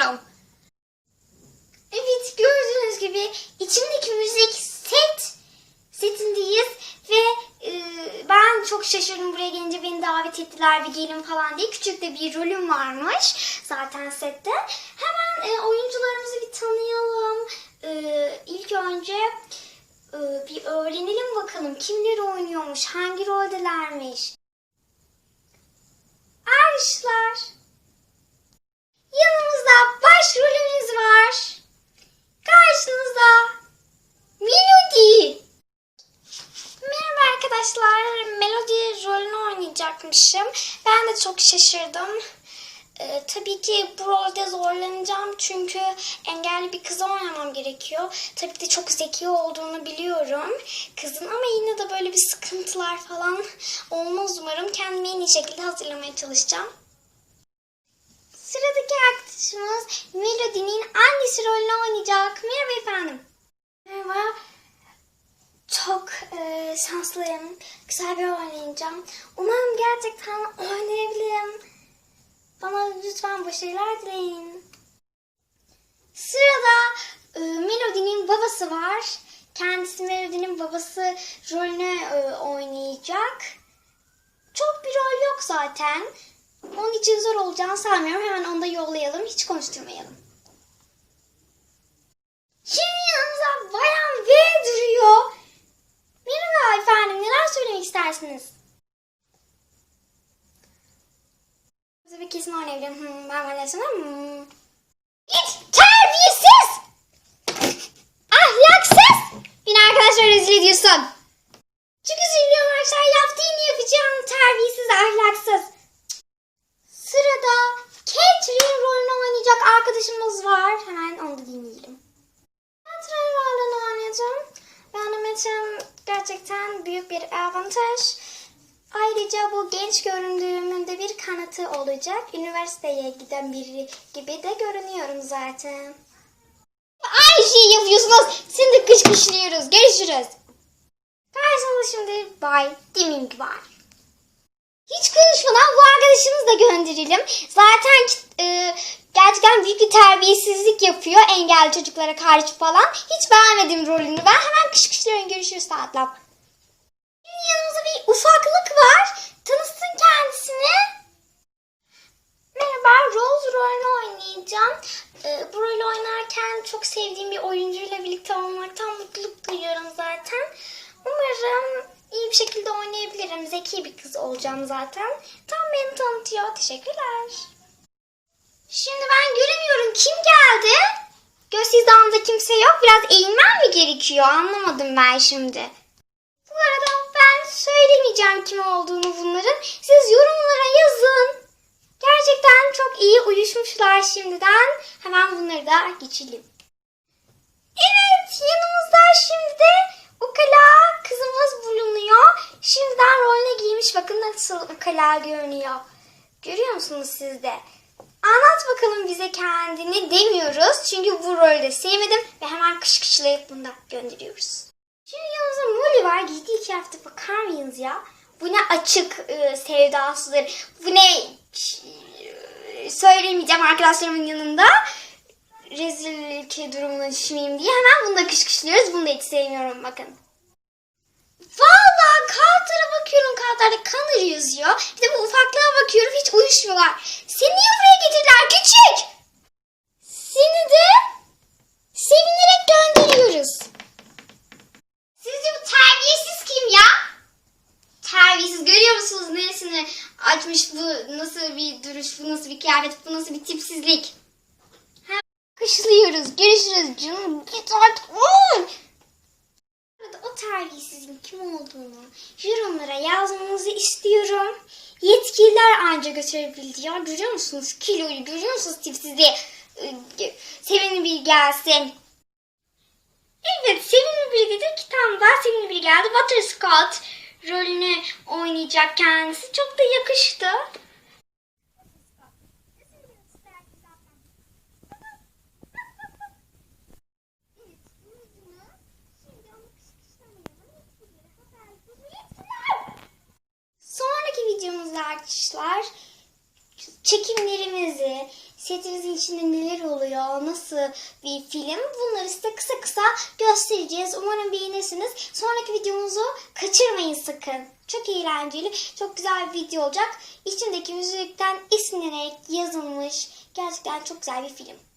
çalışıyorum. Evet gördüğünüz gibi içimdeki müzik set setindeyiz ve e, ben çok şaşırdım buraya gelince beni davet ettiler bir gelin falan diye. Küçük de bir rolüm varmış zaten sette. Hemen e, oyuncularımızı bir tanıyalım. E, ilk önce e, bir öğrenelim bakalım kimler oynuyormuş, hangi roldelermiş. Arkadaşlar yanımızda başrolümüz var. Karşınızda Melody. Merhaba arkadaşlar. Melody rolünü oynayacakmışım. Ben de çok şaşırdım. Ee, tabii ki bu rolde zorlanacağım çünkü engelli bir kızı oynamam gerekiyor. Tabii de çok zeki olduğunu biliyorum kızın ama yine de böyle bir sıkıntılar falan olmaz umarım. Kendimi en iyi şekilde hazırlamaya çalışacağım. Sıradaki arkadaşımız Melody'nin annesi rolünü oynayacak. Merhaba efendim. Merhaba. Çok e, şanslıyım. Güzel bir oynayacağım. Umarım gerçekten oynayabilirim. Bana lütfen başarılar dileyin. Sırada e, Melody'nin babası var. Kendisi Melody'nin babası rolünü e, oynayacak. Çok bir rol yok zaten. Onun için zor olacağını sanmıyorum. Hemen onu da yollayalım. Hiç konuşturmayalım. Şimdi yanımızda Bayan V duruyor. Merhaba efendim. Neler söylemek istersiniz? Bir kesin oynayabilirim. Hmm, ben paylaşsana. Hmm. Hiç terbiyesiz! Ahlaksız! Beni arkadaşlar rezil ediyorsun. Çok özür diliyorum arkadaşlar. Yaptığını yapacağım. Terbiyesiz, ahlaksız. Sırada Catherine rolünü oynayacak arkadaşımız var. Hemen onu da dinleyelim. Catherine rolünü oynayacağım. Benim için gerçekten bir avantaj. Ayrıca bu genç göründüğümün de bir kanıtı olacak. Üniversiteye giden biri gibi de görünüyorum zaten. Aynı şeyi yapıyorsunuz. Şimdi kışkışlıyoruz. Görüşürüz. Karşımda şimdi Bay Deming var. Hiç konuşmadan bu arkadaşımızı da gönderelim. Zaten e, gerçekten büyük bir terbiyesizlik yapıyor engelli çocuklara karşı falan. Hiç beğenmedim rolünü. Ben hemen kışkışlıyorum. Görüşürüz tatlım. Yanımızda bir ufaklık var. Tanısın kendisini. Merhaba, Rose rolünü oynayacağım. Ee, bu rolü oynarken çok sevdiğim bir oyuncuyla birlikte olmaktan mutluluk duyuyorum zaten. Umarım iyi bir şekilde oynayabilirim. Zeki bir kız olacağım zaten. Tam beni tanıtıyor. Teşekkürler. Şimdi ben göremiyorum. Kim geldi? Göz hizamda kimse yok. Biraz eğilmem mi gerekiyor? Anlamadım ben şimdi. Arada ben söylemeyeceğim kim olduğunu bunların. Siz yorumlara yazın. Gerçekten çok iyi uyuşmuşlar şimdiden. Hemen bunları da geçelim. Evet yanımızda şimdi de ukala kızımız bulunuyor. Şimdiden rolüne giymiş. Bakın nasıl ukala görünüyor. Görüyor musunuz siz de? Anlat bakalım bize kendini demiyoruz. Çünkü bu rolde sevmedim ve hemen kışkışlayıp bunu da gönderiyoruz. Şimdi yanımızda Molly var. Giydiği kıyafete bakar mıyız ya? Bu ne açık e, sevdasıdır. Bu ne e, söylemeyeceğim arkadaşlarımın yanında. Rezillik durumuna düşmeyeyim diye hemen bunu da kışkışlıyoruz. Bunu da hiç sevmiyorum bakın. Vallahi kartlara bakıyorum kartlarda kan yazıyor. Bir de bu ufaklığa bakıyorum hiç uyuşmuyorlar. Seni niye buraya getirdiler küçük? Seni de sevinerek gönderiyoruz. Sizce bu terbiyesiz kim ya? Terbiyesiz görüyor musunuz neresini açmış bu nasıl bir duruş bu nasıl bir kıyafet bu nasıl bir tipsizlik. Ha, kışlıyoruz görüşürüz canım git artık. Oy! O terbiyesizin kim olduğunu yorumlara yazmanızı istiyorum. Yetkililer anca götürebiliyor. Görüyor musunuz kiloyu görüyor musunuz tipsizliği? Ee, Sevini bir gelsin. Evet, Sevimli biri dedi ki tam daha sevimli biri geldi. Butterscotch rolünü oynayacak kendisi. Çok da yakıştı. Sonraki videomuzda arkadaşlar çekimlerimizi, setimizin içinde neler oluyor, nasıl bir film bunları size kısa kısa göstereceğiz. Umarım beğenirsiniz. Sonraki videomuzu kaçırmayın sakın. Çok eğlenceli, çok güzel bir video olacak. İçindeki müzikten esinlenerek yazılmış gerçekten çok güzel bir film.